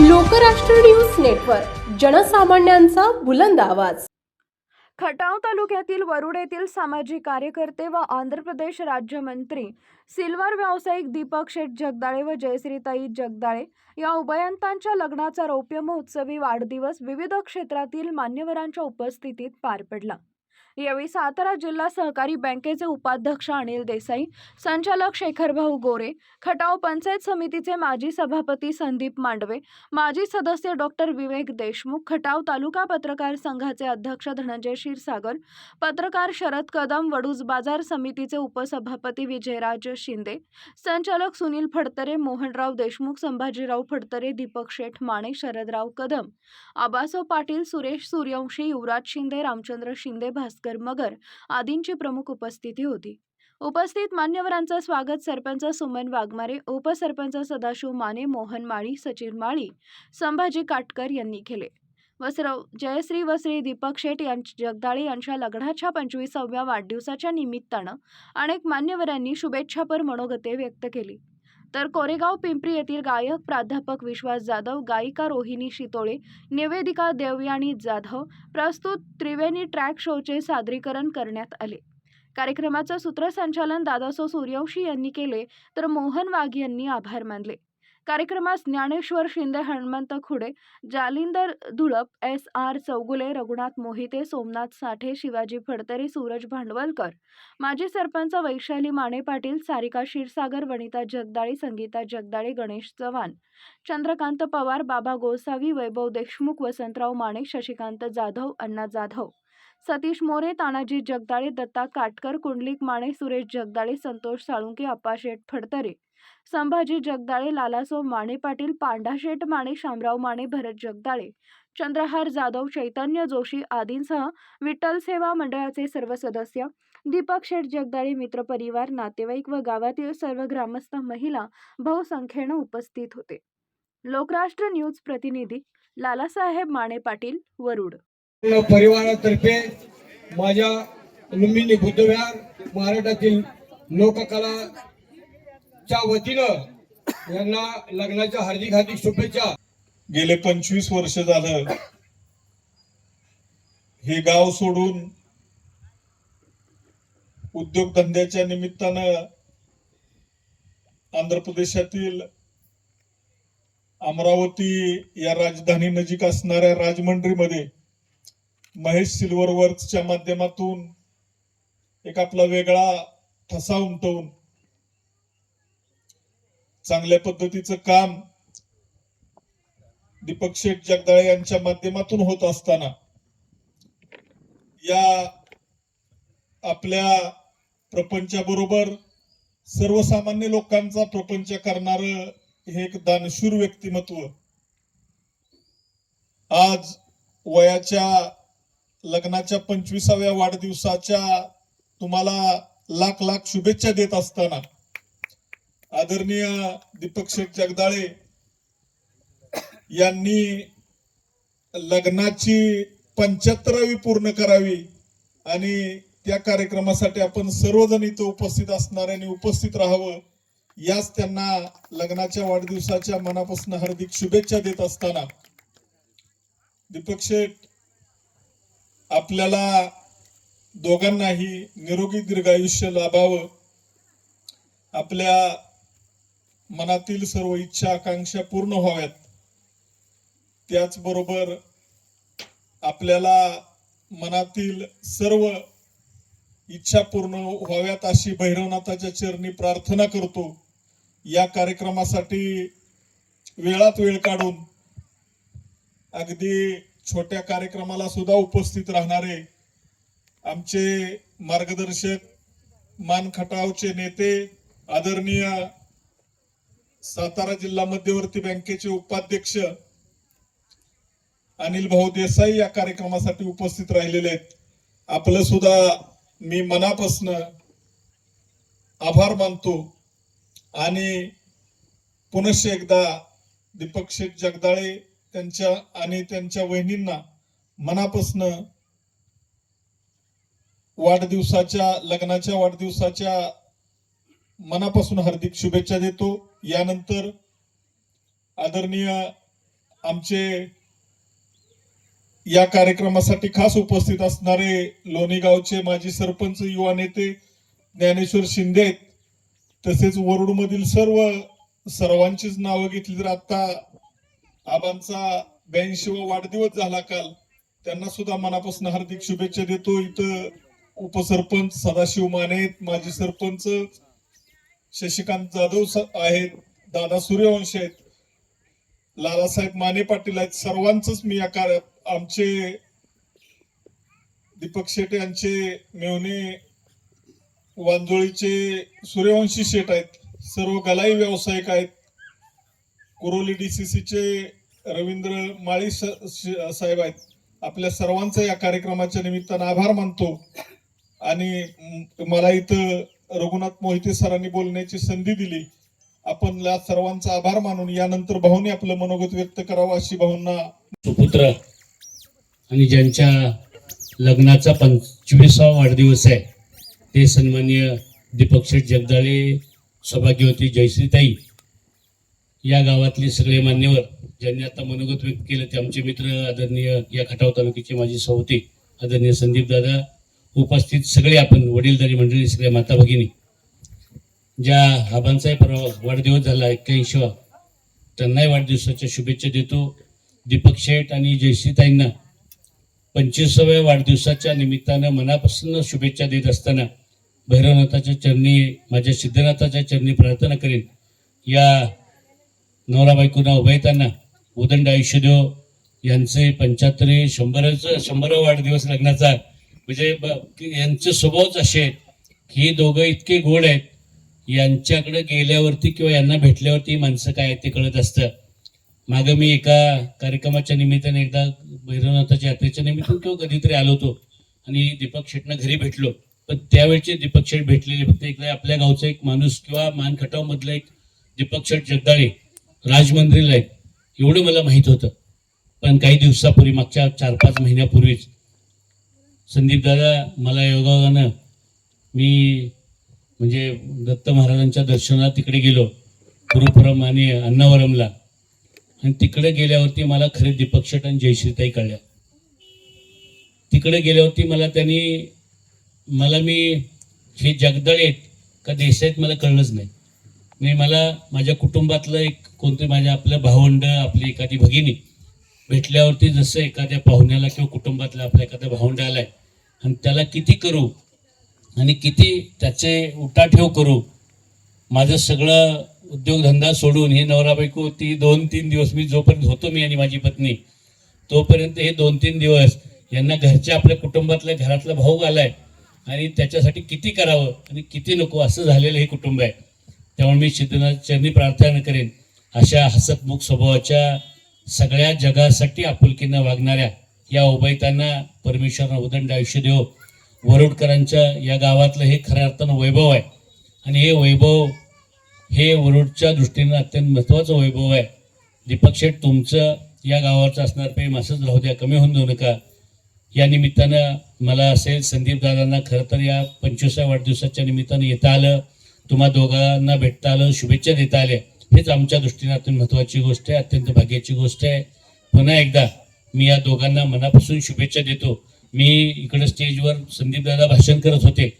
Lokrashtra news network जनसामान्यांचा बुलंद आवाज. खटाव तालुक्यातील वरुड येथील सामाजिक कार्यकर्ते व आंध्र प्रदेश राज्यमंत्री सिल्वर व्यावसायिक दीपक शेठ जगदाळे व जयश्रीताई जगदाळे या उभयंतांच्या लग्नाचा रौप्य महोत्सवी वाढदिवस विविध क्षेत्रातील मान्यवरांच्या उपस्थितीत पार पडला. यावेळी सातारा जिल्हा सहकारी बँकेचे उपाध्यक्ष अनिल देसाई संचालक शेखरभाऊ गोरे खटाव पंचायत समितीचे माजी सभापती संदीप मांडवे माजी सदस्य डॉक्टर विवेक देशमुख खटाव तालुका पत्रकार संघाचे अध्यक्ष धनंजय क्षीरसागर पत्रकार शरद कदम वडूज बाजार समितीचे उपसभापती विजयराज शिंदे संचालक सुनील फडतरे मोहनराव देशमुख संभाजीराव फडतरे दीपक शेठ माने शरदराव कदम आबासो पाटील सुरेश सूर्यवंशी युवराज शिंदे रामचंद्र शिंदे भास्कर मगर आदींची प्रमुख उपस्थिती होती. उपस्थित मान्यवरांचं स्वागत सरपंच सुमन वाघमारे उपसरपंच सदाशिव माने मोहन माळी सचिन माळी संभाजी काटकर यांनी केले. वसरव जयश्री व श्री दीपक शेठ यांच जगदाळे यांच्या लग्नाच्या पंचवीसाव्या वाढदिवसाच्या निमित्तानं अनेक मान्यवरांनी शुभेच्छापर मनोगते व्यक्त केली. तर कोरेगाव पिंपरी येथील गायक प्राध्यापक विश्वास जाधव गायिका रोहिणी शितोळे निवेदिका देवयानी जाधव प्रस्तुत त्रिवेणी ट्रॅक शोचे सादरीकरण करण्यात आले. कार्यक्रमाचं सूत्रसंचालन दादासो सूर्यवंशी यांनी केले तर मोहन वाघ यांनी आभार मानले. कार्यक्रमास ज्ञानेश्वर शिंदे हनुमंत खुडे जालिंदर धुळप एस आर चौगुले रघुनाथ मोहिते सोमनाथ साठे शिवाजी फडतरे सूरज भांडवलकर. माजी सरपंच वैशाली माने पाटील सारिका क्षीरसागर वनिता जगदाळे संगीता जगदाळे गणेश चव्हाण. चंद्रकांत पवार बाबा गोसावी वैभव देशमुख वसंतराव माने शशिकांत जाधव अण्णा जाधव. सतीश मोरे तानाजी जगदाळे दत्ता काटकर कुंडलिक माने सुरेश जगदाळे संतोष साळुंके अप्पाशेठ फडतरे. संभाजी जगदाळे लालासो माने पाटील पांडाशेठ माने शामराव माने भरत जगदाळे चंद्रहार जाधव चैतन्य जोशी आदींसह विठ्ठल सेवा मंडळाचे सर्व सदस्य दीपक शेठ जगदाळे मित्र परिवार नातेवाईक व गावातील सर्व ग्रामस्थ महिला बहुसंख्येनं उपस्थित होते. लोकराष्ट्र न्यूज प्रतिनिधी लालासाहेब माने पाटील वरुड. परिवारातर्फे माझ्या लुंबिनी बुद्धविहार महाराष्ट्रातील च्या वतीनं यांना लग्नाच्या हार्दिक हार्दिक शुभेच्छा. गेले पंचवीस वर्ष झालं. हे गाव सोडून उद्योगधंद्याच्या निमित्तानं आंध्र प्रदेशातील अमरावती या राजधानी नजीक असणाऱ्या राजमंड्रीमध्ये महेश सिल्वर वर्क्सच्या माध्यमातून एक आपला वेगळा ठसा उमटवून चांगल्या पद्धतीचं काम दीपक शेठ जगदाळे यांच्या माध्यमातून होत असताना या आपल्या प्रपंचाबरोबर सर्वसामान्य लोकांचा प्रपंच करणार हे एक दानशूर व्यक्तिमत्व आज वयाच्या लग्नाच्या पंचवीसाव्या वाढदिवसाच्या तुम्हाला लाख लाख शुभेच्छा देत असताना आदरणीय दीपक शेठ जगदाळे यांनी लग्नाची पंच्याहत्तरावी पूर्ण करावी आणि त्या कार्यक्रमासाठी आपण सर्वजण इथं उपस्थित असणाऱ्यांनी उपस्थित राहावं याच त्यांना लग्नाच्या वाढदिवसाच्या मनापासून हार्दिक शुभेच्छा देत असताना दीपक शेठ आपल्याला दोघांनाही निरोगी दीर्घायुष्य लाभावं. आपल्या मनातील सर्व इच्छा आकांक्षा पूर्ण व्हाव्यात. त्याचबरोबर आपल्याला मनातील सर्व इच्छा पूर्ण व्हाव्यात अशी भैरवनाथाच्या चरणी प्रार्थना करतो. या कार्यक्रमासाठी वेळात वेळ काढून अगदी छोट्या कार्यक्रमाला सुद्धा उपस्थित राहणारे आमचे मार्गदर्शक मानखटावचे नेते आदरणीय सातारा जिल्हा मध्यवर्ती बँकेचे उपाध्यक्ष अनिल भाऊ देसाई या कार्यक्रमासाठी उपस्थित राहिलेले आहेत. आपलं सुद्धा मी मनापासनं आभार मानतो. आणि पुनश्च एकदा दीपक शेठ जगदाळे त्यांच्या आणि त्यांच्या वहिनींना मनापासनं वाढदिवसाच्या लग्नाच्या वाढदिवसाच्या मनापासून हार्दिक शुभेच्छा देतो. यानंतर आदरणीय आमचे या कार्यक्रमासाठी खास उपस्थित असणारे लोणीगावचे माजी सरपंच युवा नेते ज्ञानेश्वर शिंदे तसेच वरुड मधील सर्व सर्वांचीच नावं घेतली तर आता आबांचा ब्याऐंशीवा वाढदिवस झाला काल. त्यांना सुद्धा मनापासून हार्दिक शुभेच्छा देतो. इथं उपसरपंच सदाशिव माने माजी सरपंच शशिकांत जाधव आहेत दादा सूर्यवंशी आहेत. लालासाहेब माने पाटील आहेत. सर्वांच मी या कार्य आमचे दीपक शेट यांचे मेवणे वांजोळीचे सूर्यवंशी शेट आहेत. सर्व गलाई व्यावसायिक आहेत. कुरोली डीसीसीचे रवींद्र माळी स- साहेब आहेत. आपल्या सर्वांचा या कार्यक्रमाच्या निमित्तानं आभार मानतो. आणि मला इथं रघुनाथ मोहिते सरांनी बोलण्याची संधी दिली. आपण सर्वांचा आभार मानून यानंतर भाऊने आपलं मनोगत व्यक्त करावं अशी भावना. सुपुत्र आणि ज्यांच्या लग्नाचा पंचवीसावा वाढदिवस आहे ते सन्माननीय दीपक शेठ जगदाळे सौभाग्यवती जयश्रीताई. या गावातले सगळे मान्यवर ज्यांनी आता मनोगत व्यक्त केलं ते आमचे मित्र आदरणीय या खटाव तालुक्याचे माझे सभापती आदरणीय संदीप दादा उपस्थित सगळे आपण वडीलधारी मंडळी सगळ्या माता भगिनी ज्या आबांचाही परवा वाढदिवस झाला एक्क्याऐंशीवा त्यांनाही वाढदिवसाच्या शुभेच्छा देतो. दीपक शेठ आणि जयश्रीताईंना पंचवीसाव्या वाढदिवसाच्या निमित्तानं मनापासून शुभेच्छा देत असताना भैरवनाथाच्या चरणी माझ्या सिद्धनाथाच्या चरणी प्रार्थना करेन. या नवरा बायकोना उभयताना उदंड आयुष्य देव यांचे पंच्याहत्तरी शंभराचं शंभरावा वाढदिवस लग्नाचा म्हणजे ब- यांचे स्वभावच असे आहेत की ही दोघं इतके गोड आहेत यांच्याकडे गेल्यावरती किंवा यांना भेटल्यावरती माणसं काय ते कळत असतं. मागं मी एका कार्यक्रमाच्या निमित्ताने एकदा भैरवनाथाच्या यात्रेच्या निमित्तानं किंवा कधीतरी आलो होतो आणि दीपक शेटना घरी भेटलो. पण त्यावेळचे दीपक शेठ भेटलेले फक्त एकदा आपल्या गावचा एक माणूस किंवा मानखटाव मधला एक दीपक शेठ जगदाळे राजमंदिरला आहे एवढं मला माहीत होतं. पण काही दिवसापूर्वी मागच्या चार पाच महिन्यापूर्वीच संदीप दादा मला योगायोगानं मी म्हणजे दत्त महाराजांच्या दर्शनात तिकडे गेलो गुरुपुरम आणि अन्नावरमला. आणि तिकडे गेल्यावरती मला खरे दीपक शेट आणि जयश्रीताई कळल्या. तिकडे गेल्यावरती मला त्यांनी मला मी हे जगदळे आहेत का देसाई आहेत मला कळलंच नाही. नाही मला माझ्या कुटुंबातलं एक कोणते माझ्या आपलं भावंड आपली एखादी भगिनी भेटल्यावरती जसं एखाद्या पाहुण्याला किंवा कुटुंबातला आपल्या एखादा भावंड आलाय आणि त्याला किती करू? आणि किती त्याचे उठाठेव करू? माझं सगळं उद्योगधंदा सोडून हे नवरा बायको ती दोन तीन दिवस मी जोपर्यंत होतो मी आणि माझी पत्नी तोपर्यंत हे दोन तीन दिवस यांना घरच्या आपल्या कुटुंबातल्या घरातला भाऊ आलाय आणि त्याच्यासाठी किती करावं आणि किती नको असं झालेलं हे कुटुंब आहे. त्यामुळे मी सिद्धनाथ चरणी प्रार्थना करेन. अशा हसतमुख स्वभावाच्या सगळ्या जगासाठी आपुलकीनं वागणाऱ्या या उभयतांना परमेश्वरनं उदंड आयुष्य देव. वरुडकरांच्या या गावातलं हे खऱ्या अर्थानं वैभव आहे. आणि हे वैभव हे वरुडच्या दृष्टीनं अत्यंत महत्त्वाचं वैभव आहे. दीपक शेठ तुमचं या गावाचं असणार प्रेम असंच राहू द्या कमी होऊन देऊ नका. या निमित्तानं मला असेल संदीप दादांना खरं तर या पंचवीसव्या वाढदिवसाच्या निमित्तानं येता आलं. तुम्हा दोघांना भेटता आलं शुभेच्छा देता आल्या. हेच आमच्या दृष्टीने अत्यंत महत्त्वाची गोष्ट आहे अत्यंत भाग्याची गोष्ट आहे. पुन्हा एकदा मी या दोघांना मनापासून शुभेच्छा देतो. मी इकडं स्टेजवर संदीपदादा भाषण करत होते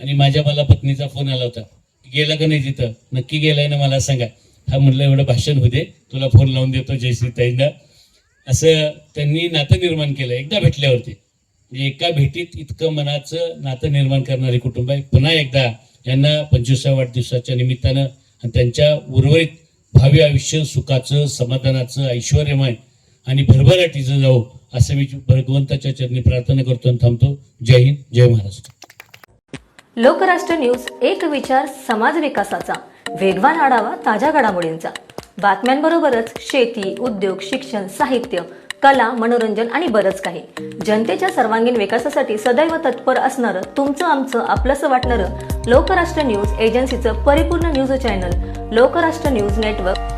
आणि माझ्या मला पत्नीचा फोन आला होता. गेला का नाही तिथं? नक्की गेलाय ना मला सांगा. हा म्हटलं एवढं भाषण होते तुला फोन लावून देतो जयश्रीताईंना. असं त्यांनी नातं निर्माण केलं. एकदा भेटल्यावरती. म्हणजे एका भेटीत इतकं मनाचं नातं निर्माण करणारे कुटुंब आहे. पुन्हा एकदा यांना पंचवीसा वाढदिवसाच्या निमित्तानं आणि त्यांच्या उर्वरित भावी आयुष्य सुखाचं समाधानाचं ऐश्वर्यमय आणि भरभराटीचं जाऊ असं मी भगवंताच्या चरणी प्रार्थना करतो आणि थांबतो. जय हिंद जय महाराष्ट्र. लोकराष्ट्र न्यूज एक विचार समाज विकासाचा. वेगवान आढावा ताज्या घडामोडींचा. बातम्यांबरोबरच शेती उद्योग शिक्षण साहित्य कला मनोरंजन आणि बरंच काही. जनतेच्या सर्वांगीण विकासासाठी सदैव तत्पर असणारं तुमचं आमचं आपलंसं वाटणारं लोकराष्ट्र न्यूज एजन्सीचं परिपूर्ण news channel Lokrashtra news network.